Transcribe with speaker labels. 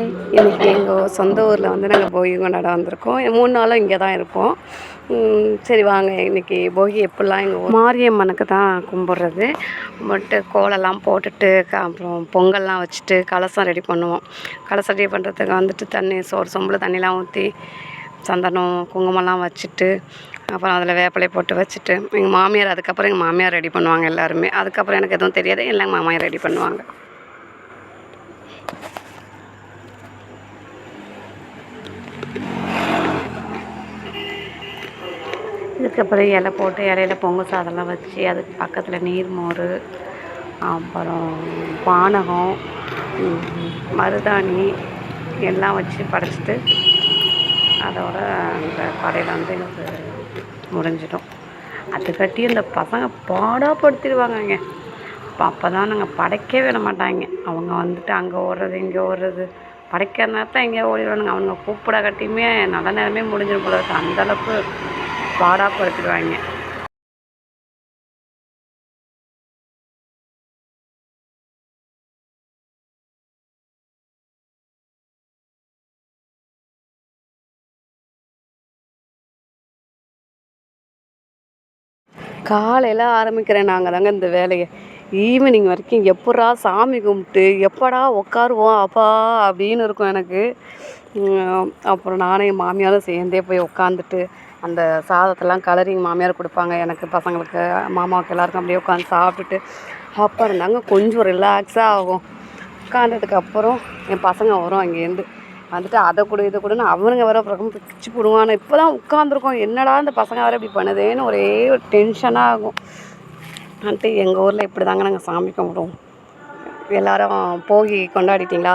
Speaker 1: Hi இன்றைக்கி எங்கள் சொந்த ஊரில் வந்து நாங்கள் போகி கொண்டாட வந்திருக்கோம். மூணு நாளும் இங்கே தான் இருப்போம். சரி வாங்க. இன்னைக்கு போகி எப்படிலாம் எங்கள் ஊர் மாரியம்மனுக்கு தான் கும்பிட்றது. கும்பிட்டு கோலம்லாம் போட்டுட்டு அப்புறம் பொங்கல்லாம் வச்சுட்டு கலசம் ரெடி பண்ணுவோம். கலசம் ரெடி பண்ணுறதுக்கு வந்துட்டு தண்ணி சோறு சொம்பில் தண்ணிலாம் ஊற்றி சந்தனம் குங்குமம்லாம் வச்சுட்டு அப்புறம் அதில் வேப்பிலை போட்டு வச்சுட்டு எங்கள் மாமியார் அதுக்கப்புறம் எங்கள் மாமியார் ரெடி பண்ணுவாங்க எல்லாருமே. அதுக்கப்புறம் எனக்கு எதுவும் தெரியாது. எல்லாம் எங்கள் மாமியார் ரெடி பண்ணுவாங்க. இதுக்கப்புறம் இலை போட்டு இலையில பொங்கல் சாதம்லாம் வச்சு அதுக்கு பக்கத்தில் நீர்மோர் அப்புறம் பானகம் மருதாணி எல்லாம் வச்சு படைச்சிட்டு அதோட அந்த படையில் வந்து எனக்கு முடிஞ்சிடும். அதுக்கட்டி இந்த பசங்க பாடாப்படுத்திடுவாங்கங்க. அப்போ அப்போ தான் நாங்கள் படைக்கவே விட மாட்டாங்க. அவங்க வந்துட்டு அங்கே ஓடுறது இங்கே ஓடுறது. படைக்கிற நேரத்தில் எங்கேயோ ஓடிடுவானுங்க. அவங்க கூப்பிட கட்டியுமே நல்ல நேரமே முடிஞ்சிடும் போல இருக்குது அந்தளவுக்கு பாடாப்படுத்திடுவாங்க காலையில் ஆரம்பிக்கிறேன். நாங்கள் தாங்க இந்த வேலையை. ஈவினிங் வரைக்கும் எப்படா சாமி கும்பிட்டு எப்படா உட்காருவோம் அப்பா அப்படின்னு இருக்கும் எனக்கு. அப்புறம் நானும் என் மாமியாரும் சேர்ந்தே போய் உட்காந்துட்டு அந்த சாதத்தெல்லாம் கலரிங் மாமியார் கொடுப்பாங்க. எனக்கு பசங்களுக்கு மாமாவுக்கு எல்லாருக்கும் அப்படியே உட்காந்து சாப்பிட்டுட்டு அப்புறம் தாங்க கொஞ்சம் ரிலாக்ஸாக ஆகும். உட்காந்ததுக்கப்புறம் என் பசங்க வரும் அங்கேருந்து வந்துட்டு அதை கொடு இதை கொடுன்னு அவனுங்க வர அப்புறம் பிச்சு போடுவானு இப்போ தான் உட்காந்துருக்கோம் என்னடா இந்த பசங்க வர இப்படி பண்ணுதேன்னு ஒரே ஒரு டென்ஷனாக ஆகும். வந்துட்டு எங்கள் ஊரில் இப்படி தாங்க நாங்கள் சாமி கும்பிடுவோம். எல்லாரும் போகி கொண்டாடிட்டீங்களா?